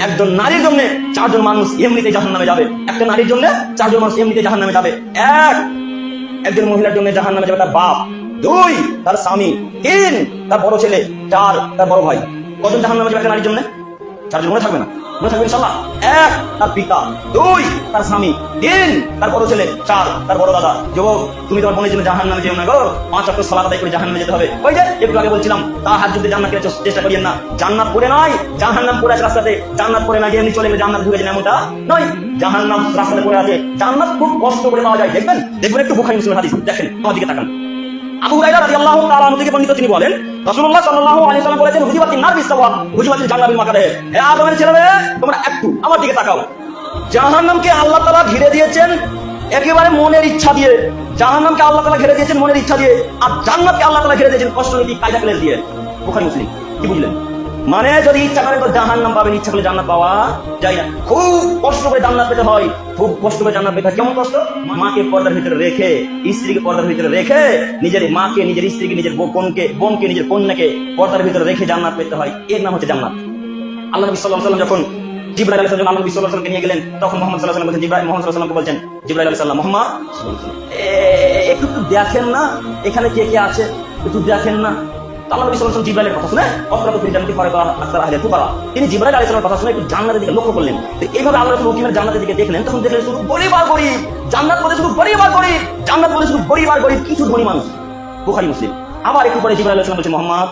একজন নারীর জন্য চারজন মানুষ এমনিতে জাহান নামে যাবে। একটা নারীর জন্য চারজন মানুষ এমনিতে জাহান নামে যাবে। এক, একজন মহিলার জন্য জাহান নামে যাবে তার বাপ। দুই, তার স্বামী। তিন, তার বড় ছেলে। চার, তার বড় ভাই। কজন জাহান নামে যাবে একটা নারীর জন্য? চারজন মনে থাকবে না। মনে এক, তার পিতা। দুই, তার স্বামী। তিন, তার বড় ছেলে। চার, তার বড় দাদা। যুবক, তুমি তোমার বোনের জন্য জাহান নামে যেও না গো। পাঁচ আদায় করে জাহান নামে যেতে হবে। ওই যে, একটু আগে বলছিলাম তা হাত যুদ্ধে জান্নাত চেষ্টা করিয়েন না। জান্নাত পড়ে নয় জাহান নাম পড়ে আছে রাস্তাতে। জান্নাত পড়ে না এমনি চলে গেলে জান্নাত ঢুকে যায় এমনটা নয়। জাহান নাম রাস্তাতে পড়ে আছে। জান্নাত খুব কষ্ট করে পাওয়া যায়। দেখবেন? দেখবেন একটু বুখারি মুসলিম হাদিস। দেখেন, আমার দিকে তাকান। আবু ঘিরে দিয়েছেন একেবারে মনের ইচ্ছা দিয়ে। জাহান্নামকে আল্লাহ তাআলা ঘিরে দিয়েছেন মনের ইচ্ছা দিয়ে। আর জান্নাতকে আল্লাহ তাআলা ঘিরে দিয়েছেন কায়দা ক্লেশ দিয়ে। বুখারী, মুসলিম। কি বুঝলেন? মানে যদি ইচ্ছা করে তো জাহান নাম পাবেন, ইচ্ছা করলে জান্নাত পাওয়া যায় না। খুব কষ্ট করে জান্নাত পেতে হয়, খুব কষ্ট করে জান্নাত পেতে হয়। কেমন কষ্ট? মাকে পর্দার ভিতরে রেখে, স্ত্রীকে পর্দার ভিতরে রেখে, নিজের মাকে, নিজের স্ত্রীকে, নিজের বোনকে বোনকে, নিজের কন্যাকে পর্দার ভিতরে রেখে জান্নাত পেতে হয়। এর নাম হচ্ছে জান্নাত। আল্লাহ নবী সাল্লাল্লাহু আলাইহি যখন জিব্রাইল আলাইহিস সালাম আল্লাহ নবী সাল্লাল্লাহু আলাইহি নিয়ে গেলেন, তখন মুহাম্মদ সাল্লাল্লাহু আলাইহি বলছেন, জিব্রাইল মুহাম্মদ সাল্লাল্লাহু বলছেন, জিব্রাইল আলাইহিস সালাম, মুহাম্মদ একটু দেখেন না, এখানে কে কে আছে? একটু দেখেন না। আল্লাহ নবী ওয়াসাল্লাম জিব্রাইলের কথা শুনে অপরাধ আহলে তিনি জিব্রাইল সালামের কথা শুনে একটু জান্নাতের দিকে লক্ষ্য করলেন। তো এইভাবে আল্লাহ জান্নাতের দিকে দেখলেন, তখন দেখলেন শুধু জান্নাত বলে শুধু জান্নাত বলে শুধু কিছু মানুষ। মুসলিম। আবার একটু পরে জিব্রাইল সালাম মোহাম্মদ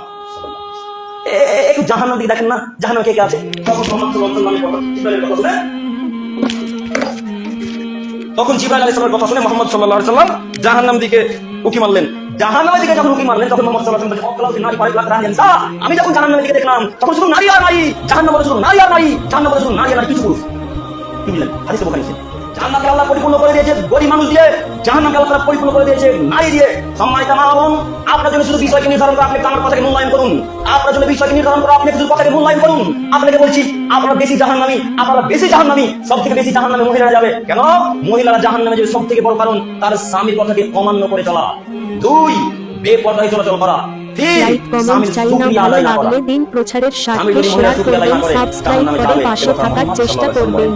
একটু দিকে দেখেন না, জাহান্নাম কে কে আছে? তখন তখন জিব্রাইল আলাইহিস সালামের কথা শুনে মোহাম্মদ সাল্লাল্লাহু আলাইহি সাল্লাম জাহান্নাম দিকে উকি মারলেন। জাহান্নামের দিকে যখন উকি মারলেন, তখন মোহাম্মদ সাল্লাল্লাহু আলাইহি সাল্লাম বলছেন, নারী পারে লাখ আমি যখন জাহান্নামের দিকে দেখলাম, তখন শুধু নারী আর নারী, জাহান্নাম বলে শুধু নারী আর নারী, জাহান্নাম বলে শুধু নারী আর নারী, কিছু পুরুষ। কি বললেন হাদিসে বুখারী জান্নাতকে আল্লাহ পরিপূর্ণ করে দিয়েছে গরিব মানুষ দিয়ে জাহান্নামকে আল্লাহ পরিপূর্ণ করে দিয়েছে নারী দিয়ে। সম্মানিত মা বোন আপনার জন্য শুধু বিষয়কে নির্ধারণ করে আপনি আমার কথাকে মূল্যায়ন করুন। আপনার জন্য বিষয়কে নির্ধারণ করে আপনি শুধু কথাকে মূল্যায়ন করুন। আপনাকে বলছি আপনারা বেশি জাহান্নামী আপনারা বেশি জাহান্নামী সব থেকে বেশি জাহান্নামে মহিলারা যাবে। কেন? মহিলারা জাহান্নামে যাবে সব থেকে বড় কারণ তার স্বামীর কথাকে অমান্য করে চলা। দুই বেপরদায় চলাচল করা। লাইক কমেন্ট চাই না ভালো আদায় না করা। লাগলে দিন প্রচারের স্বার্থে শেয়ার করবেন করে, সাবস্ক্রাইব করে পাশে থাকার চেষ্টা করবেন।